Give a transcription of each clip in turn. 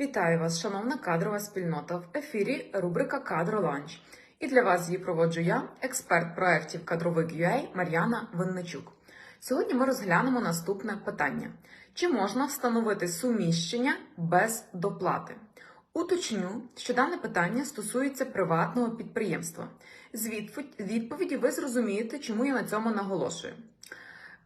Вітаю вас, шановна кадрова спільнота. В ефірі рубрика Кадроланч. І для вас її проводжу я, експерт проєктів кадровик.ua Мар'яна Винничук. Сьогодні ми розглянемо наступне питання: чи можна встановити суміщення без доплати? Уточню, що дане питання стосується приватного підприємства. З відповіді ви зрозумієте, чому я на цьому наголошую.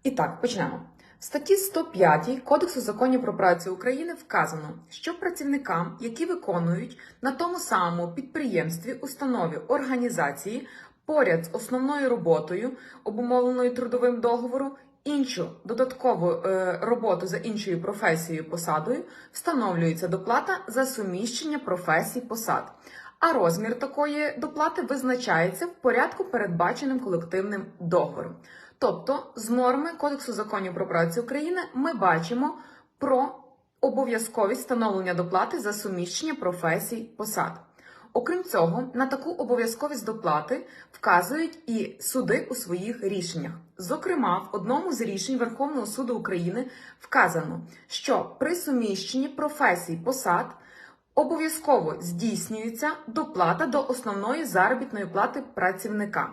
І так, почнемо. Статті 105 Кодексу законів про працю України вказано, що працівникам, які виконують на тому самому підприємстві, установі, організації поряд з основною роботою, обумовленою трудовим договором, іншу додаткову е, роботу за іншою професією посадою, встановлюється доплата за суміщення професій посад. А розмір такої доплати визначається в порядку, передбаченим колективним договором. Тобто, з норми Кодексу законів про працю України ми бачимо про обов'язковість встановлення доплати за суміщення професій посад. Окрім цього, на таку обов'язковість доплати вказують і суди у своїх рішеннях. Зокрема, в одному з рішень Верховного суду України вказано, що при суміщенні професій посад обов'язково здійснюється доплата до основної заробітної плати працівника.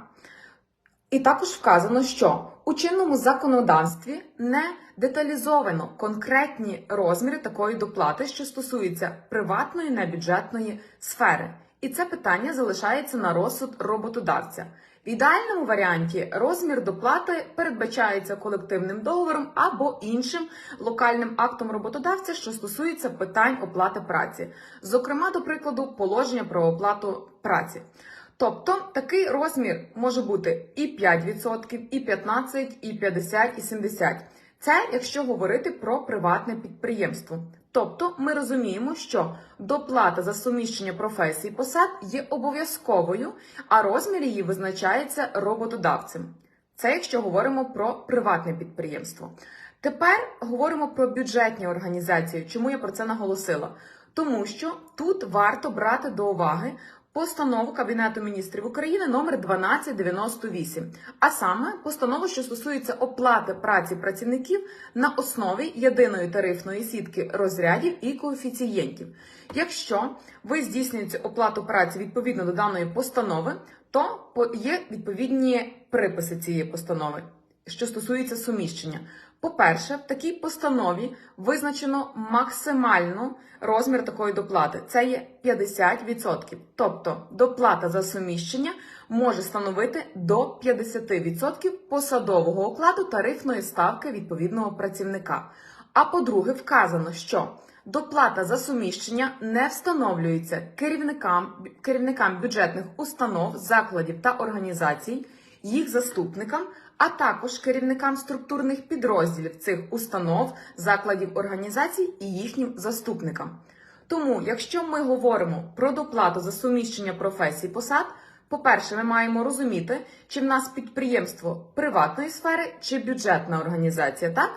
І також вказано, що у чинному законодавстві не деталізовано конкретні розміри такої доплати, що стосуються приватної небюджетної сфери. І це питання залишається на розсуд роботодавця. В ідеальному варіанті розмір доплати передбачається колективним договором або іншим локальним актом роботодавця, що стосується питань оплати праці, зокрема, до прикладу, положення про оплату праці. Тобто такий розмір може бути і 5%, і 15%, і 50%, і 70%. Це якщо говорити про приватне підприємство. Тобто ми розуміємо, що доплата за суміщення професій посад є обов'язковою, а розмір її визначається роботодавцем. Це якщо говоримо про приватне підприємство. Тепер говоримо про бюджетні організації. Чому я про це наголосила? Тому що тут варто брати до уваги постанову Кабінету міністрів України номер 1298, а саме постанову, що стосується оплати праці працівників на основі єдиної тарифної сітки розрядів і коефіцієнтів. Якщо ви здійснюєте оплату праці відповідно до даної постанови, то є відповідні приписи цієї постанови, що стосується суміщення. По-перше, в такій постанові визначено максимальну розмір такої доплати. Це є 50%. Тобто доплата за суміщення може становити до 50% посадового окладу тарифної ставки відповідного працівника. А по-друге, вказано, що доплата за суміщення не встановлюється керівникам, керівникам бюджетних установ, закладів та організацій, їх заступникам, а також керівникам структурних підрозділів цих установ, закладів організацій і їхнім заступникам. Тому, якщо ми говоримо про доплату за суміщення професій посад, по-перше, ми маємо розуміти, чи в нас підприємство приватної сфери чи бюджетна організація, так?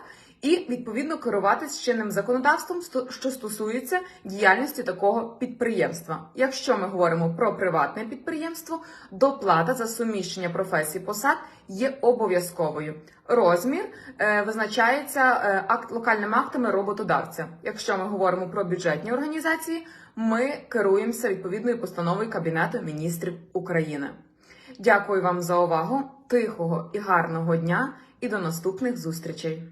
І відповідно керуватись чинним законодавством, що стосується діяльності такого підприємства. Якщо ми говоримо про приватне підприємство, доплата за суміщення професій посад є обов'язковою. Розмір е, визначається е, акт локальними актами роботодавця. Якщо ми говоримо про бюджетні організації, ми керуємося відповідною постановою Кабінету міністрів України. Дякую вам за увагу, тихого і гарного дня і до наступних зустрічей.